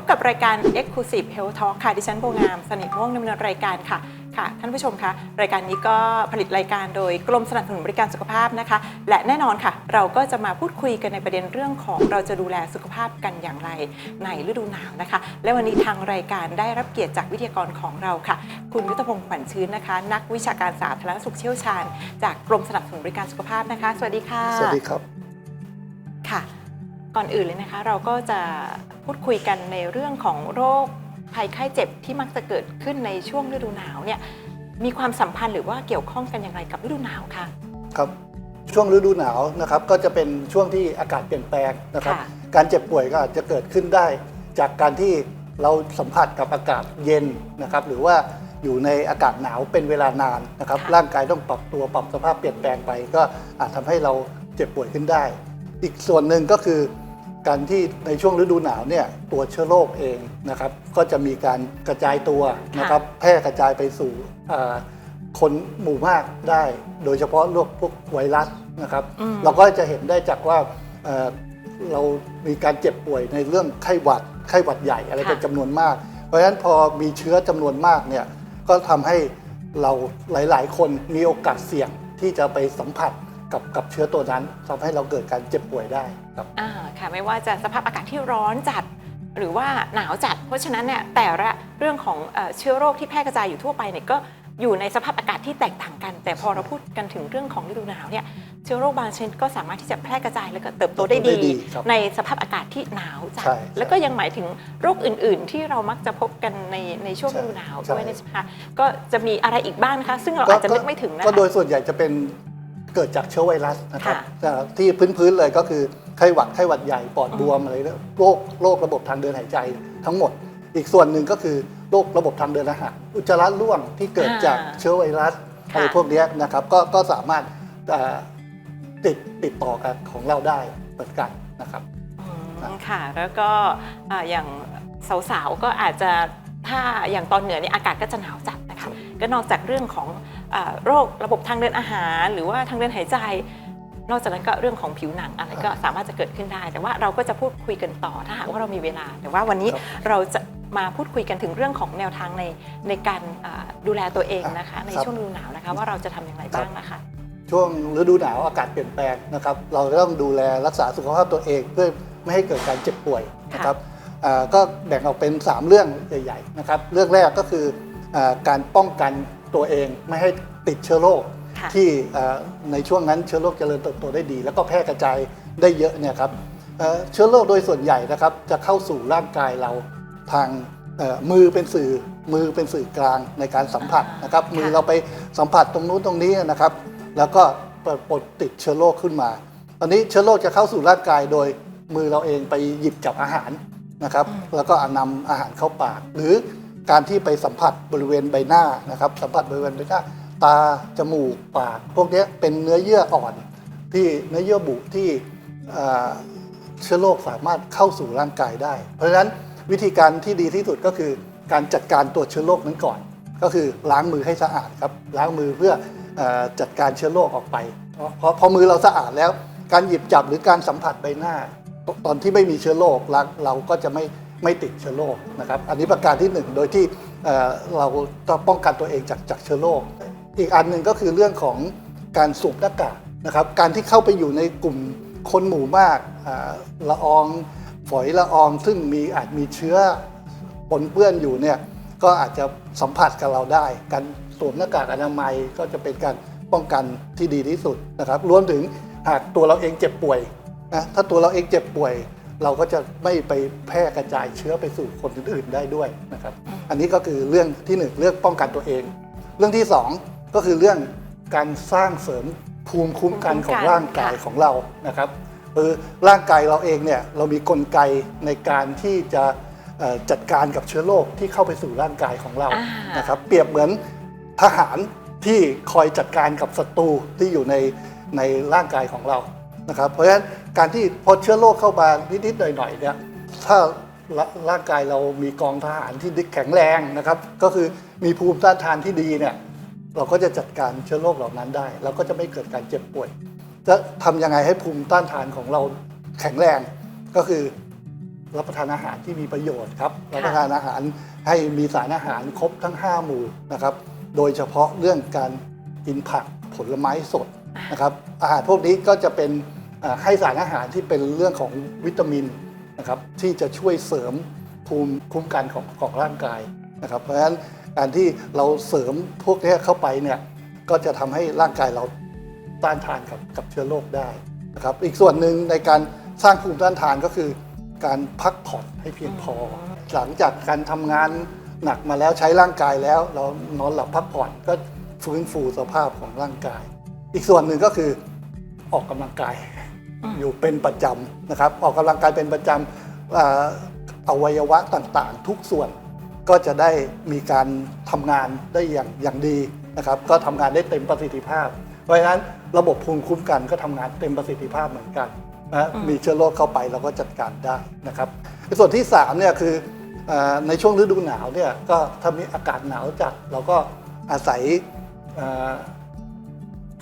พบกับรายการ Exclusive Health Talk ค่ะ ดิฉันโบงาม สนิทม่วงดำเนินรายการค่ะ ค่ะ ท่านผู้ชมคะรายการนี้ก็ผลิตรายการโดยกรมสนับสนุนบริการสุขภาพนะคะ และแน่นอนค่ะ เราก็จะมาพูดคุยกันในประเด็นเรื่องของเราจะดูแลสุขภาพกันอย่างไรในฤดูหนาวนะคะ และวันนี้ทางรายการได้รับเกียรติจากวิทยากรของเราค่ะ คุณยุทธพงศ์ขวัญชื้นนะคะ นักวิชาการสาธารณสุขเชี่ยวชาญ จากกรมสนับสนุนบริการสุขภาพนะคะ สวัสดีค่ะ สวัสดีครับ ค่ะ ก่อนอื่นเลยนะคะ เราก็จะ พูดคุยกันในเรื่องของโรคภัยไข้เจ็บที่มักจะเกิดขึ้นในช่วงฤดูหนาวเนี่ยมีความสัมพันธ์หรือว่าเกี่ยวข้องกันอย่างไรกับฤดูหนาวคะครับช่วงฤดูหนาวนะครับก็จะเป็นช่วงที่อากาศเปลี่ยนแปลงนะครับ ค่ะ การเจ็บป่วยก็อาจจะเกิดขึ้นได้ จากการที่เราสัมผัสกับอากาศเย็นนะครับ หรือว่าอยู่ในอากาศหนาวเป็นเวลานานนะครับร่างกายต้องปรับตัวปรับสภาพเปลี่ยนแปลงไป ก็อาจทำให้เราเจ็บป่วยขึ้นได้ อีกส่วนหนึ่งก็คือ การที่ในช่วงฤดูหนาวเนี่ยตัวเชื้อโรคเองนะครับ ก็จะมีการกระจายตัวนะครับ แพร่กระจายไปสู่อ่าคนหมู่มากได้ โดยเฉพาะโรคพวกไวรัสนะครับอืมเราก็จะเห็นได้จากว่าเอ่อเรามีการเจ็บป่วยในเรื่องไข้หวัด ไข้หวัดใหญ่อะไรเป็นจำนวนมาก เพราะฉะนั้นพอมีเชื้อจำนวนมากเนี่ยก็ทำให้เราหลาย ๆ คนมีโอกาสเสี่ยงที่จะไปสัมผัสกับกับเชื้อตัวนั้นทำให้เราเกิดการเจ็บป่วยได้ครับอ่าค่ะ ไม่ว่าจะสภาพอากาศที่ร้อนจัด หรือว่าหนาวจัด เพราะฉะนั้นเนี่ยแต่ละเรื่องของเอ่อเชื้อโรคที่แพร่กระจายอยู่ทั่วไปเนี่ยก็อยู่ในสภาพอากาศที่แตกต่างกัน แต่พอเราพูดกันถึงเรื่องของฤดูหนาวเนี่ยเชื้อโรคบางชนิดก็สามารถที่จะแพร่กระจายและก็เติบโตได้เติบโตได้ดีดีครับในสภาพอากาศที่หนาวจัดใช่ใช่แล้วก็ยังหมายถึงโรคอื่น ๆ ที่เรามักจะพบกันในในช่วงใช่ฤดูหนาวใช่ด้วยนะใช่ไหมคะก็จะมีอะไรอีกบ้างนะคะซึ่งเราอาจจะนึกไม่ถึงนะก็โดคะยส่วนใหญ่จะเป็นเกิดจากเชื้อไวรัสนะครับค่ะแต่ที่พื้นๆเลยก็คือ ไข้หวัดไข้หวัดใหญ่ปอดบวมอะไรเนี่ยโรคโรคระบบทางเดินหายใจทั้งหมด อีกส่วนหนึ่งก็คือโรคระบบทางเดินอาหารอุจจาระร่วงที่เกิดจากเชื้อไวรัสอะไรพวกเนี้ยนะครับก็ก็สามารถเอ่อติดติดต่อกันของเราได้เหมือนกันนะครับอืมค่ะแล้วก็อ่าอย่างสาวๆก็อาจจะถ้าอย่างตอนเหนือเนี่ยอากาศก็จะหนาวจัดนะคะก็นอกจากเรื่องของอาโรคระบบทางเดินอาหาร หรือว่าทางเดินหายใจ นอกจากนั้นก็เรื่องของผิวหนังอะไรก็สามารถจะเกิดขึ้นได้ แต่ว่าเราก็จะพูดคุยกันต่อถ้าหากว่าเรามีเวลา แต่ว่าวันนี้ครับเราจะมาพูดคุยกันถึงเรื่องของแนวทางในในการอ่าดูแลตัวเองนะคะ ในครับช่วงฤดูหนาวนะคะว่าเราจะทำอย่างไรบ้างนะคะช่วงฤดูหนาวอากาศเปลี่ยนแปลงนะครับ เราต้องดูแลรักษาสุขภาพตัวเองเพื่อไม่ให้เกิดการเจ็บป่วยนะครับอ่าก็แบ่งออกเป็น 3 เรื่องใหญ่ๆนะครับ เรื่องแรกก็คืออาการป้องกันตัวเองไม่ให้ติดเชื้อโรค ค่ะที่อ่าในช่วงนั้นเชื้อโรคเจริญเติบโตได้ดี แล้วก็แพร่กระจายได้เยอะเนี่ยครับเอ่อเชื้อโรคโดยส่วนใหญ่นะครับจะเข้าสู่ร่างกายเราทางเอ่อมือเป็นสื่อมือเป็นสื่อกลางในการสัมผัสนะครับค่ะมือเราไปสัมผัสตรงนู้นตรงนี้นะครับ แล้วก็ปดติดเชื้อโรคขึ้นมา ตอนนี้เชื้อโรคจะเข้าสู่ร่างกายโดยมือเราเองไปหยิบจับอาหารนะครับ แล้วก็นำอาหารเข้าปาก หรือการที่ไปสัมผัสบริเวณใบหน้านะครับ สัมผัสบริเวณใบหน้า ตา จมูก ปาก พวกนี้เป็นเนื้อเยื่ออ่อน ที่เนื้อเยื่อบุที่เชื้อโรคสามารถเข้าสู่ร่างกายได้ เพราะฉะนั้นวิธีการที่ดีที่สุดก็คือการจัดการตัวเชื้อโรคนั้นก่อน ก็คือล้างมือให้สะอาดครับ ล้างมือเพื่ออจัดการเชื้อโรคออกไปเพราะพอมือเราสะอาดแล้ว การหยิบจับหรือการสัมผัสใบหน้า ตอนที่ไม่มีเชื้อโรคเราเราก็จะไม่ไม่ติดเชื้อโรคนะครับ อันนี้ประการที่หนึ่งโดยที่เอ่อเราต้องป้องกันตัวเองจากจากเชื้อโรค อีกอันหนึ่งก็คือเรื่องของการสวมหน้ากากนะครับ การที่เข้าไปอยู่ในกลุ่มคนหมู่มากละอองฝอยละออง ซึ่งมีอาจมีเชื้อปนเปื้อนอยู่เนี่ยก็อาจจะสัมผัสกับเราได้ การสวมหน้ากากอนามัยก็จะเป็นการป้องกันที่ดีที่สุดนะครับรวมถึงหากตัวเราเองเจ็บป่วยนะถ้าตัวเราเองเจ็บป่วย เราก็จะไม่ไปแพร่กระจายเชื้อไปสู่คนอื่นๆได้ด้วยนะครับ อันนี้ก็คือเรื่องที่หนึ่งเรื่องป้องกันตัวเอง เรื่องที่สอง ก็คือเรื่องการสร้างเสริมภูมิคุ้มกันของร่างกายของเรานะครับคือร่างกายเราเองเนี่ยเรามีกลไกในการที่จะเอ่อจัดการกับเชื้อโรคที่เข้าไปสู่ร่างกายของเราอ่านนะครับเปรียบเหมือนทหารที่คอยจัดการกับศัตรูที่อยู่ในในร่างกายของเรานะครับเพราะฉะนั้นการที่พอเชื้อโรคเข้ามานิดๆหน่อยๆเนี่ยถ้าร่าร่างกายเรามีกองทหารที่แข็งแรงนะครับ ก็คือมีภูมิต้านทานที่ดีเนี่ย เราก็จะจัดการเชื้อโรคเหล่านั้นได้เราก็จะไม่เกิดการเจ็บป่วย จะทำยังไงให้ภูมิต้านทานของเราแข็งแรงก็คือรับประทานอาหารที่มีประโยชน์ครับรับประทานอาหารให้มีสารอาหารครบทั้ง 5 หมู่นะครับ โดยเฉพาะเรื่องการกินผักผลไม้สดนะครับ อาหารพวกนี้ก็จะเป็นเอ่อให้สารอาหารที่เป็นเรื่องของวิตามินนะครับที่จะช่วยเสริมภูมิคุ้มกันของของร่างกายนะครับ เพราะฉะนั้นการที่เราเสริมพวกนี้เข้าไปเนี่ยก็จะทำให้ร่างกายเราต้านทานกับกับเชื้อโรคได้นะครับอีกส่วนหนึ่งในการสร้างภูมิต้านทานก็คือ การพักผ่อนให้เพียงพอ หลังจากการทำงานหนักมาแล้วใช้ร่างกายแล้ว เรานอนหลับพักผ่อนก็ฟื้นฟูสภาพของร่างกาย อีกส่วนหนึ่งก็คือออกกำลังกายอืมอยู่เป็นประจำนะครับ ออกกำลังกายเป็นประจำอ่าอวัยวะต่างๆ ทุกส่วน ก็จะได้มีการทำงานได้อย่างอย่างดีนะครับก็ทำงานได้เต็มประสิทธิภาพ เพราะฉะนั้นระบบภูมิคุ้มกันก็ทำงานเต็มประสิทธิภาพเหมือนกันนะมีเชื้อโรคเข้าไปเราก็จัดการได้นะครับส่วนที่3เนี่ยคืออาในช่วงฤดูหนาวเนี่ยก็ถ้ามีอากาศหนาวจัดเราก็อาศัยอ่า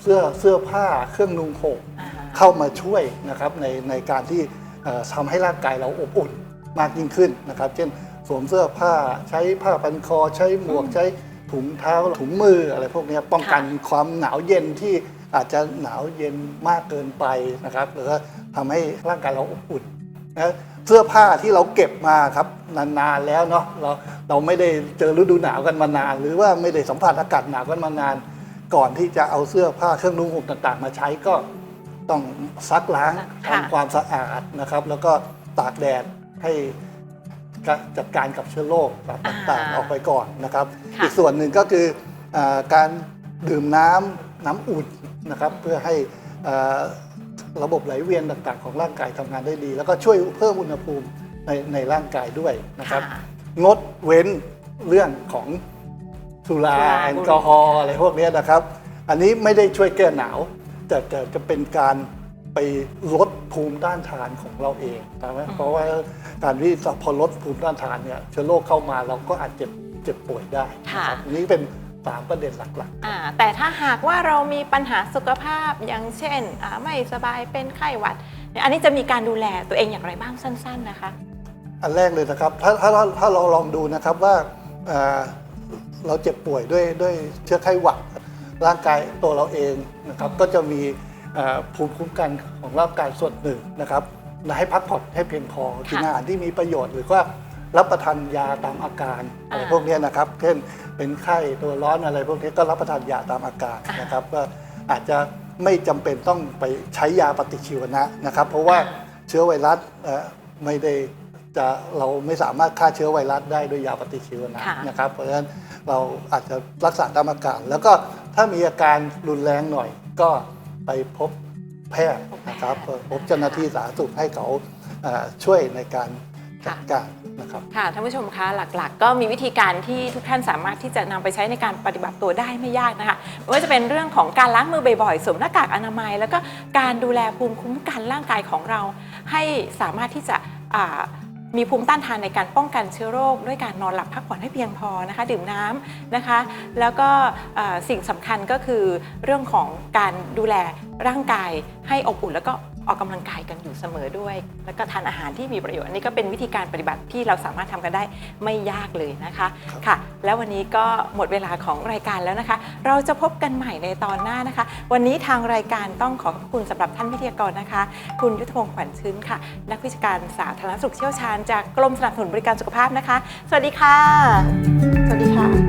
เสื้อเสื้อผ้าเครื่องนุ่งห่มอ่าเข้ามาช่วยนะครับในในการที่เอ่อทำให้ร่างกายเราอบอุ่นมากยิ่งขึ้นนะครับ เช่น สวมเสื้อผ้าใช้ผ้าพันคอใช้หมวกใช้ถุงเท้าถุงมืออะไรพวกเนี้ยป้องกันความหนาวเย็นที่อาจจะหนาวเย็นมากเกินไปนะครับหรือว่าทำให้ร่างกายเราอบอุ่นนะเสื้อผ้าที่เราเก็บมาครับนานๆแล้วเนาะเราเราไม่ได้เจอฤดูหนาวกันมานาน หรือว่าไม่ได้สัมผัสอากาศหนาวกันมานาน ก่อนที่จะเอาเสื้อผ้าเครื่องนุ่งห่มต่างๆ มาใช้ก็ต้องซักล้างค่ะทำความสะอาดนะครับ แล้วก็ตากแดดให้ จัดการกับเชื้อโรคต่างๆออกไปก่อนนะครับค่ะอีกส่วนหนึ่งก็คืออาการดื่มน้ำน้ำอุ่นนะครับ เพื่อให้อ่าระบบไหลเวียนต่างๆ ของร่างกายทำงานได้ดี แล้วก็ช่วยเพิ่มอุณหภูมิในในร่างกายด้วยนะครับค่ะงดเว้นเรื่องของสุราสุราแอลกอฮอล์อะไรพวกเนี้ยนะครับ อันนี้ไม่ได้ช่วยแก้หนาว แต่แต่จะเป็นการ ไปลดภูมิต้านทานของเราเองนะไหมเพราะว่าการที่พอลดภูมิต้านทานเนี่ยเชื้อโรคเข้ามาเราก็อาจจะเจ็บป่วยได้นะครับอันนี้เป็นสามประเด็นหลักอ่าแต่ถ้าหากว่าเรามีปัญหาสุขภาพอย่างเช่นอ่าไม่สบายเป็นไข้หวัดเนี่ยอันนี้จะมีการดูแลตัวเองอย่างไรบ้างสั้น ๆนะคะ ๆ อันแรกเลยนะครับ ถ้าถ้าถ้าถ้าเราลองดูนะครับว่าเอ่อเราเจ็บป่วยด้วยด้วยเชื้อไข้หวัด ร่างกายตัวเราเองนะครับก็จะมีเอ่อ ภูมิคุ้มกันของร่างกายส่วนหนึ่งนะครับให้พักผ่อนให้เพียงพอกินอาหารที่มีประโยชน์หรือว่ารับประทานยาตามอาการอะไรอ่าพวกเนี้ยนะครับเช่นเป็นไข้ตัวร้อนอะไรพวกนี้ก็รับประทานยาตามอาการนะครับก็อาจจะไม่จำเป็นต้องไปใช้ยาปฏิชีวนะนะครับ เพราะว่าเชื้อไวรัสเอ่อไม่ได้จะเราไม่สามารถฆ่าเชื้อไวรัสได้ด้วยยาปฏิชีวนะค่ะนะครับ เพราะฉะนั้นเราอาจจะรักษาตามอาการ แล้วก็ถ้ามีอาการรุนแรงหน่อยก็ ไปพบแพทย์นะครับพบเจ้าหน้าที่สาธารณสุขให้เขาเอ่อช่วยในการจัดการนะครับค่ะท่านผู้ชมคะหลักๆ ก็มีวิธีการที่ทุกท่านสามารถที่จะนำไปใช้ในการปฏิบัติตัวได้ไม่ยากนะคะไม่ว่าจะเป็นเรื่องของการล้างมือบ่อยๆสวมหน้ากากอนามัย แล้วก็การดูแลภูมิคุ้มกันร่างกายของเรา ให้สามารถที่จะอ่า มีภูมิต้านทานในการป้องกันเชื้อโรค ด้วยการนอนหลับพักผ่อนให้เพียงพอนะคะ ดื่มน้ำนะคะ แล้วก็สิ่งสำคัญก็คือเรื่องของการดูแลร่างกายให้อบอุ่นแล้วก็ ออกกำลังกายกันอยู่เสมอด้วย แล้วก็ทานอาหารที่มีประโยชน์ อันนี้ก็เป็นวิธีการปฏิบัติที่เราสามารถทำกันได้ไม่ยากเลยนะคะค่ะ แล้ววันนี้ก็หมดเวลาของรายการแล้วนะคะ เราจะพบกันใหม่ในตอนหน้านะคะ วันนี้ทางรายการต้องขอขอบคุณสำหรับท่านวิทยากรนะคะ คุณยุทธพงศ์ขวัญชื้นค่ะ นักวิชาการสาธารณสุขเชี่ยวชาญจากกรมสนับสนุนบริการสุขภาพนะคะ สวัสดีค่ะ สวัสดีค่ะ